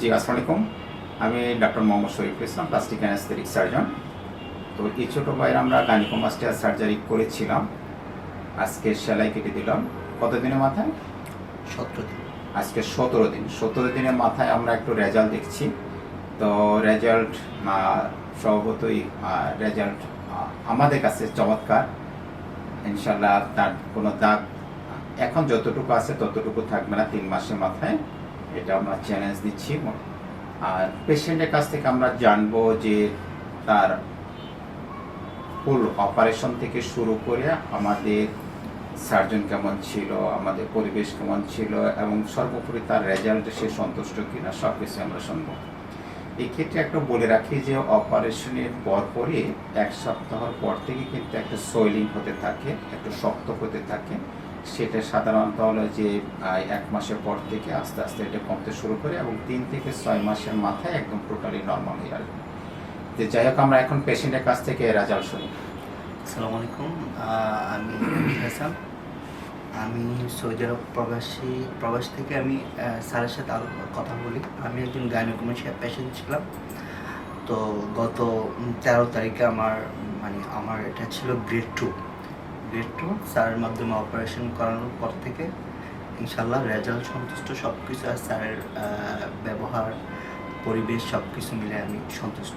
জি আসসালামু আলাইকুম আমি doctor Mohammad Shariful Islam plastic anaesthetic surgeon. তো এই ছোটো ভাইয়ের আমরা গাইনিকোমাস্টিয়া সার্জারি করেছিলাম। আজকে সেলাই কেটে দিলাম। কতদিনের মাথায়? সতেরো দিন। আজকে সতেরো দিন। সতেরো দিনের মাথায় আমরা একটু রেজাল্ট দেখছি। তো রেজাল্ট স্বভাবতই রেজাল্ট আমাদের কাছে চমৎকার। ইনশাল্লাহ তার কোনো দাগ এখন যতটুকু আছে ততটুকু থাকবে না তিন মাসের মাথায়। এটা আমরা চ্যালেঞ্জ দিচ্ছি। আর পেশেন্টের কাছ থেকে আমরা জানব যে তার ফুল অপারেশন থেকে শুরু করে আমাদের সার্জন কেমন ছিল, আমাদের পরিবেশ কেমন ছিল এবং সর্বোপরি তার রেজাল্টে সে সন্তুষ্ট কিনা সব কিছু আমরা শুনব। এক্ষেত্রে একটা বলে রাখি যে অপারেশনের পরপরই এক সপ্তাহর পর থেকে কিন্তু একটা সোয়েলিং হতে থাকে, একটু শক্ত হতে থাকে। সেটা সাধারণত হলো যে এক মাসের পর থেকে আস্তে আস্তে এটা কমতে শুরু করে এবং তিন থেকে ছয় মাসের মাথায় একদম টোটালি নর্মাল হয়ে আসবে। যে যাই হোক, আমরা এখন পেশেন্টের কাছ থেকে রেজাল্ট শুনি। আসসালামু আলাইকুম। আমি হাসান। আমি সৌদি আরব প্রবাসী, প্রবাস থেকে আমি স্যারের সাথে আলো কথা বলি। আমি একজন গাইনোকমেশিয়া পেশেন্ট ছিলাম। তো গত তেরো তারিখে আমার মানে আমার এটা ছিল গ্রেড টু গ্রেড টু স্যারের মাধ্যমে অপারেশন করানোর পর থেকে ইনশাল্লাহ রেজাল্ট সন্তুষ্ট সব কিছু আর স্যারের ব্যবহার, পরিবেশ সব কিছু মিলে আমি সন্তুষ্ট।